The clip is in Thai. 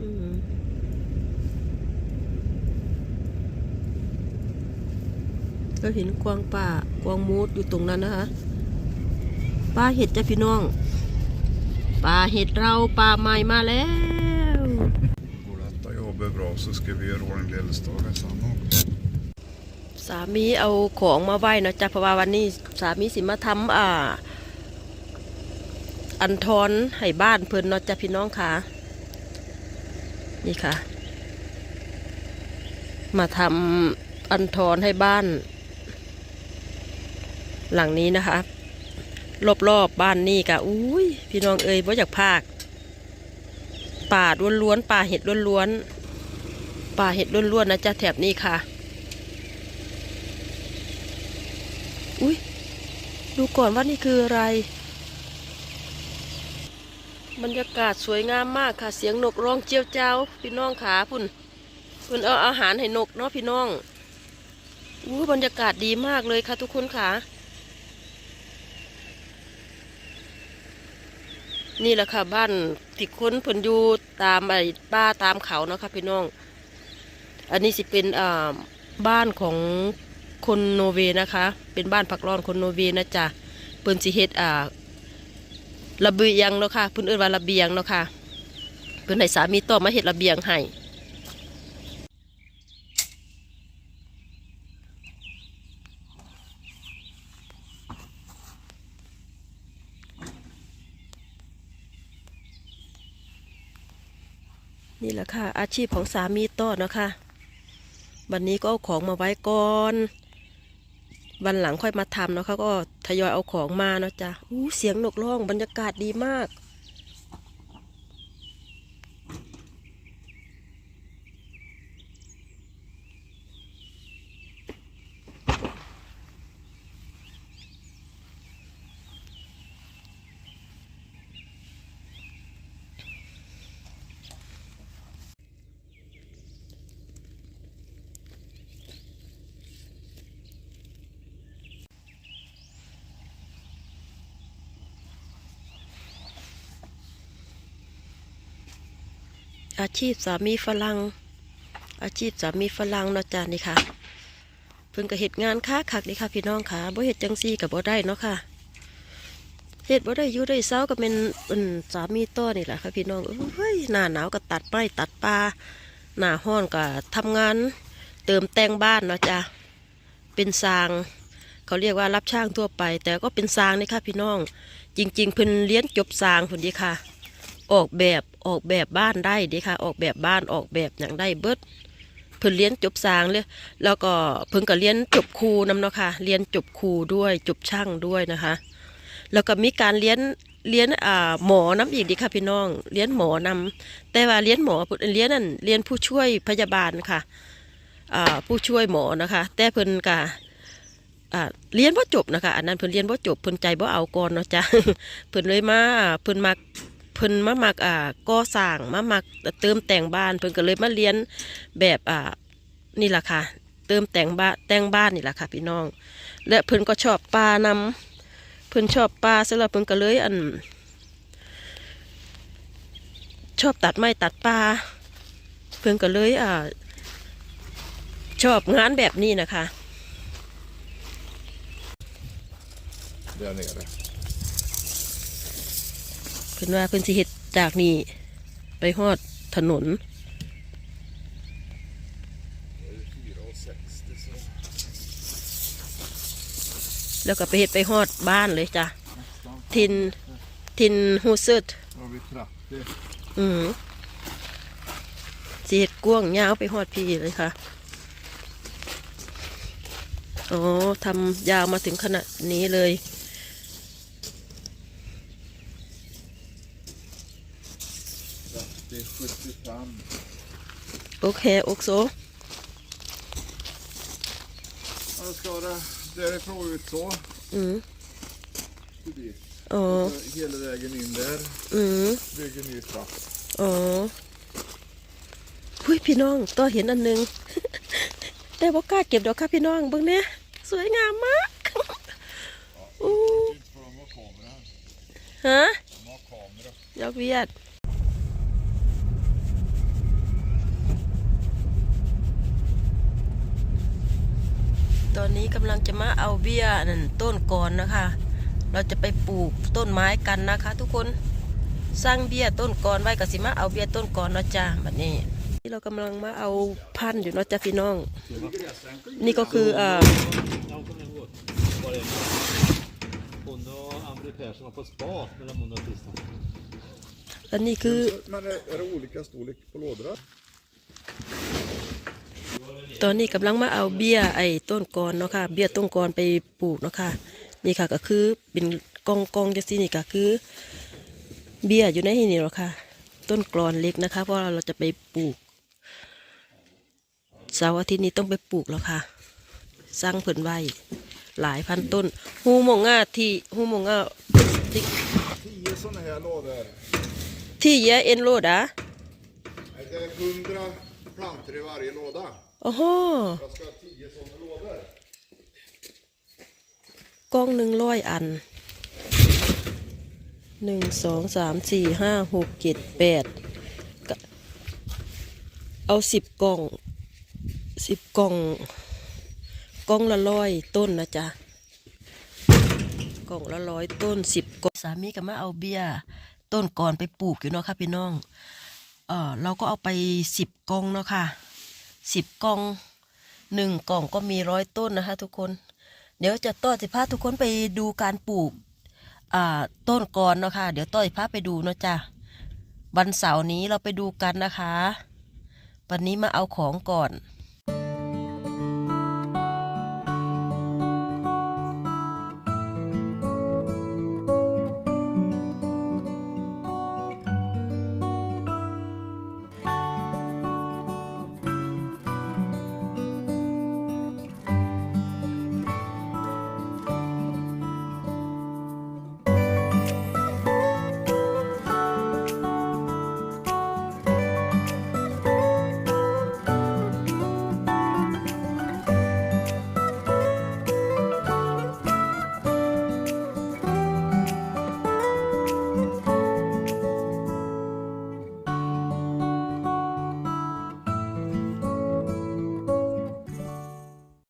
อืมก็เห็นกวางป่ากวางมูดอยู่ตรงนั้นนะคะปลาเห็ดจ้ะพี่น้องปลาเห็ดเราปลาใหม่มาแล้ว Går detta jobbet bra så ska vi göra ordning Lillestaden sen också. สามีเอาของมาไหว้เนาะจ้ะเพราะว่าวันนี้สามีสิมาทำอ่า อันทอนให้บ้านเพิ่นเนาะจ้ะพี่น้องค่ะ นี่ค่ะ มาทำอันทอนให้บ้าน หลังนี้นะคะ รอบๆบบ้านนี่กะอุ้ยพี่น้องเอ้ยบ่อยากพาก ป่าล้วนๆป่าเห็ดล้วนๆป่าเห็ดล้วนๆนะจ๊ะแถบนี้ค่ะ อุ้ยดูก่อนว่านี่คืออะไร บรรยากาศสวยงามมากค่ะ เสียงนกร้องเจียวเจ้า พี่น้องขาพุ่นพุ่นเอาอาหารให้นกเนาะพี่น้องอู้บรรยากาศดีมากเลยค่ะทุกคนค่ะนี่แหละค่ะบ้านที่ค้นเพิ่นอยู่ตามไอ้ป้าตามเขาเนาะค่ะพี่น้อง อันนี้สิเป็นอ่าบ้านของคนโนเวนะคะ เป็นบ้านพักร้อนคนโนเวนะจ๊ะเปิ้นสิเฮ็ดอ่า ระเบียงเนาะค่ะเพิ่นเอิ้นว่าระเบียงเนาะค่ะเพิ่อนให้สามีต่อมาเฮ็ดระเบียงให้นี่แหละค่ะ อาชีพของสามีต่อเนาะค่ะวันนี้ก็เอาของมาไว้ก่อน วันหลังค่อยมาทำเนาะเขาก็ทยอยเอาของมาเนาะจ้ะอู้เสียงนกร้องบรรยากาศดีมาก อาชีพสามีฝรั่งอาชีพสามีฝรั่งเนาะจ้ะนี่ค่ะเพิ่งก็เฮ็ดงานค้าคักนี่ค่ะ พี่น้องค่ะบ่เฮ็ดจังซี่ก็บ่ได้เนาะค่ะเฮ็ดบ่ได้อยู่ได้เศร้าก็เป็นเป็นสามีต่อนี่แหละค่ะพี่น้องเอ้ยหน้าหนาวก็ตัดไม้ตัดปลาหน้าร้อนก็ทำงาน เติมแต่งบ้านเนาะจ้ะเป็นสางเขาเรียกว่ารับช่างทั่วไป แต่ก็เป็นสางนี่ค่ะพี่น้อง จริง ๆ เพิ่นเรียนจบสางพุ่นดีค่ะ ออกแบบ ออกแบบบ้านได้เดีค่ะ ออกแบบบ้านออกแบบอย่างได้เบิดเพิ่นเรียนจบสร้างเลยแล้วก็เพิ่นก็เรียนจบครูนำเนาะค่ะเรียนจบครูด้วยจบช่างด้วยนะคะ แล้วก็มีการเรียนเรียนอ่าหมอน้ำอีกดีค่ะพี่น้องเรียนหมอนำแต่ว่าเรียนหมอเพิ่นเรียนนั่นเรียนผู้ช่วยพยาบาลค่ะอ่าผู้ช่วยหมอนะคะ แต่เพิ่นก็เรียนว่าจบนะคะ อันนั้นเพิ่นเรียนว่าจบเพิ่นใจว่าเอาก่อนเนาะจ้ะเพิ่นเลยมาเพิ่นมา เพิ่นมามักอ่าก่อสร้างมามักเติมแต่งบ้าน เพิ่นก็เลยมาเรียนแบบอ่านี่แหละค่ะ เติมแต่งบ้านแต่งบ้านนี่แหละค่ะพี่น้อง และเพิ่นก็ชอบปลานำเพิ่นชอบปลาสำหรับเพิ่นก็เลยอัน ชอบตัดไม้ตัดปลาเพิ่นก็เลยอ่าชอบงานแบบนี้นะคะ Där nere. เพิ่นว่าเพิ่นสิเฮ็ดจากนี่ไปฮอดถนน แล้วก็ไปเฮ็ดไปฮอดบ้านเลยจ้ะ ทินทินฮูซึด Då har vi 30. อืมสิเฮ็ดกว้างยาวไปฮอดพี่เลยค่ะอ๋อทำยาวมาถึงขนาดนี้เลย Det är 75. โอเคโอเค Ja, då ska det därifrån ut så. อืม Till dit. อ๋อ Så Hela vägen in där. อืม Bygger ny trapp. อ๋อหุ้ยพี่น้องตัวเห็นอันหนึงแต่ว่ากล้าเก็บดอกค่ะพี่น้องเบิ่งเนี่ยสวยงามมากอู้ Inte för de har kamera. ฮะ De har kamera. ยอกเวียด นี้กำลังจะมาเอาเบี้ยนั่นต้นก่อนนะคะ เราจะไปปลูกต้นไม้กันนะคะ ทุกคนสร้างเบี้ยต้นก่อนไว้กับสิมาเอาเบี้ยต้นก่อนเนาะจ้าแบบนี้ที่เรากำลังมาเอาพันธุ์อยู่เนาะจ้าพี่น้อง นี่ก็คืออ่า Jag kommer ihåg. Var det hon och Ann-Britt Persson var på spa med Ramona och tisdag. อันนี้คือ Men är, är det olika storlek på lådorna? ตอนนี้กำลังมาเอาเบี้ยไอ้ต้นกอนเนาะค่ะ เบี้ยต้นกอนไปปลูกเนาะค่ะ นี่ค่ะก็คือเป็นกองกองจังซี่นี่ก็คือ เบี้ยอยู่ในที่นี่เนาะค่ะ ต้นกรอนเล็กนะคะ เพราะเราจะไปปลูกเสาร์อาทิตย์นี้ต้องไปปลูกแล้วค่ะ สร้างเพิ่นไว้หลายพันต้นฮูมงง่าที่ฮูมงง่าที่ Tio sådana här lådor. ที่เยเอ็นโรดอะ det hundra plantor i varje låda? โอ้โห Jag ska ha tio sådana lådor. กล้องหนึ่งร้อยอันหนึ่งสองสามสี่ห้าหกเจ็ดแปดก็เอาสิบกล่องสิบกล่องกล่องละร้อยต้นนะจ๊ะกล่องละร้อยต้นสิบกล่องสามีก็มาเอาเบียต้นก่อนไปปลูกอยู่เนาะค่ะพี่น้องเออเราก็เอาไปสิบกล่องเนาะค่ะ สิบกล่องหนึ่งกล่องก็มีร้อยต้นนะคะ ทุกคน เดี๋ยวจะต้อสิพาทุกคนไปดูการปลูกอ่าต้นกรเนาะค่ะเดี๋ยวต้อสิพาไปดูเนาะจ้ะวันเสาร์นี้เราไปดูกันนะคะ วันนี้มาเอาของก่อน